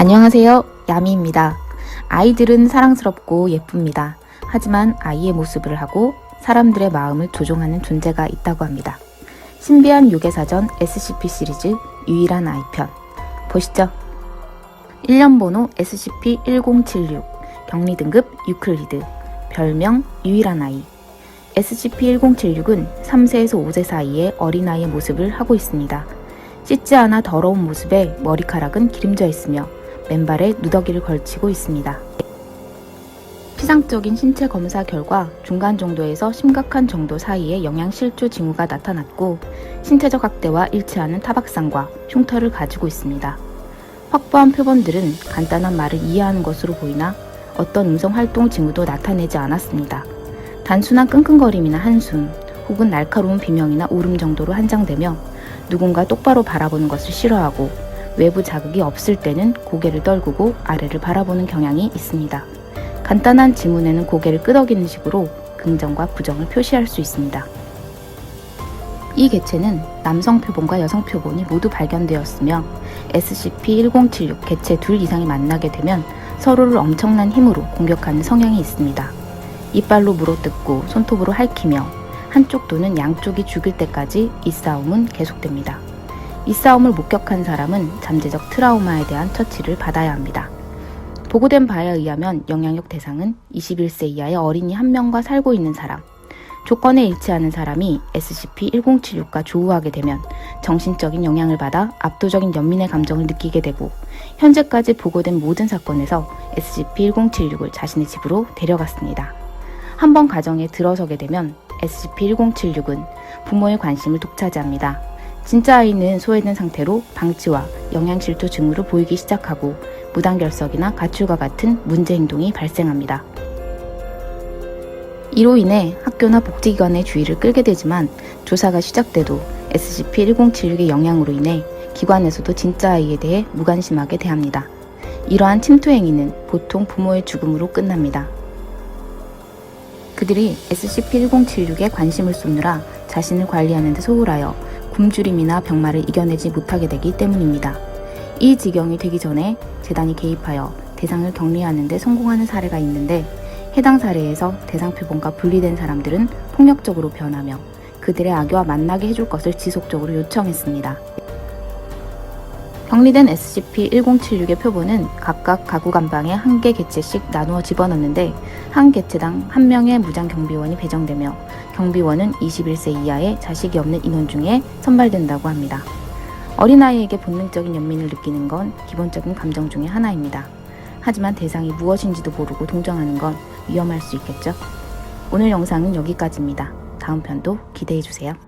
안녕하세요. 야미입니다. 아이들은 사랑스럽고 예쁩니다. 하지만 아이의 모습을 하고 사람들의 마음을 조종하는 존재가 있다고 합니다. 신비한 요괴사전 SCP 시리즈 유일한 아이편. 보시죠. 1년 번호 SCP-1076, 격리 등급 유클리드, 별명 유일한 아이. SCP-1076은 3세에서 5세 사이의 어린아이의 모습을 하고 있습니다. 씻지 않아 더러운 모습에 머리카락은 기름져 있으며 맨발에 누더기를 걸치고 있습니다. 피상적인 신체 검사 결과 중간 정도에서 심각한 정도 사이에 영양실조 징후가 나타났고 신체적 학대와 일치하는 타박상과 흉터를 가지고 있습니다. 확보한 표본들은 간단한 말을 이해하는 것으로 보이나 어떤 음성 활동 징후도 나타내지 않았습니다. 단순한 끙끙거림이나 한숨 혹은 날카로운 비명이나 울음 정도로 한장되며 누군가 똑바로 바라보는 것을 싫어하고 외부 자극이 없을 때는 고개를 떨구고 아래를 바라보는 경향이 있습니다. 간단한 지문에는 고개를 끄덕이는 식으로 긍정과 부정을 표시할 수 있습니다. 이 개체는 남성 표본과 여성 표본이 모두 발견되었으며 SCP-1076 개체 둘 이상이 만나게 되면 서로를 엄청난 힘으로 공격하는 성향이 있습니다. 이빨로 물어뜯고 손톱으로 핥히며 한쪽 또는 양쪽이 죽을 때까지 이 싸움은 계속됩니다. 이 싸움을 목격한 사람은 잠재적 트라우마에 대한 처치를 받아야 합니다. 보고된 바에 의하면 영향력 대상은 21세 이하의 어린이 한 명과 살고 있는 사람, 조건에 일치하는 사람이 SCP-1076과 조우하게 되면 정신적인 영향을 받아 압도적인 연민의 감정을 느끼게 되고 현재까지 보고된 모든 사건에서 SCP-1076을 자신의 집으로 데려갔습니다. 한 번 가정에 들어서게 되면 SCP-1076은 부모의 관심을 독차지합니다. 진짜 아이는 소외된 상태로 방치와 영양실조 징후를 보이기 시작하고 무단결석이나 가출과 같은 문제 행동이 발생합니다. 이로 인해 학교나 복지기관의 주의를 끌게 되지만 조사가 시작돼도 SCP-1076의 영향으로 인해 기관에서도 진짜 아이에 대해 무관심하게 대합니다. 이러한 침투 행위는 보통 부모의 죽음으로 끝납니다. 그들이 SCP-1076에 관심을 쏟느라 자신을 관리하는 데 소홀하여 굶주림이나 병마를 이겨내지 못하게 되기 때문입니다. 이 지경이 되기 전에 재단이 개입하여 대상을 격리하는 데 성공하는 사례가 있는데 해당 사례에서 대상 표본과 분리된 사람들은 폭력적으로 변하며 그들의 악유와 만나게 해줄 것을 지속적으로 요청했습니다. 격리된 SCP-1076의 표본은 각각 가구 감방에 한 개 개체씩 나누어 집어넣는데 한 개체당 한 명의 무장 경비원이 배정되며 경비원은 21세 이하의 자식이 없는 인원 중에 선발된다고 합니다. 어린아이에게 본능적인 연민을 느끼는 건 기본적인 감정 중의 하나입니다. 하지만 대상이 무엇인지도 모르고 동정하는 건 위험할 수 있겠죠? 오늘 영상은 여기까지입니다. 다음 편도 기대해주세요.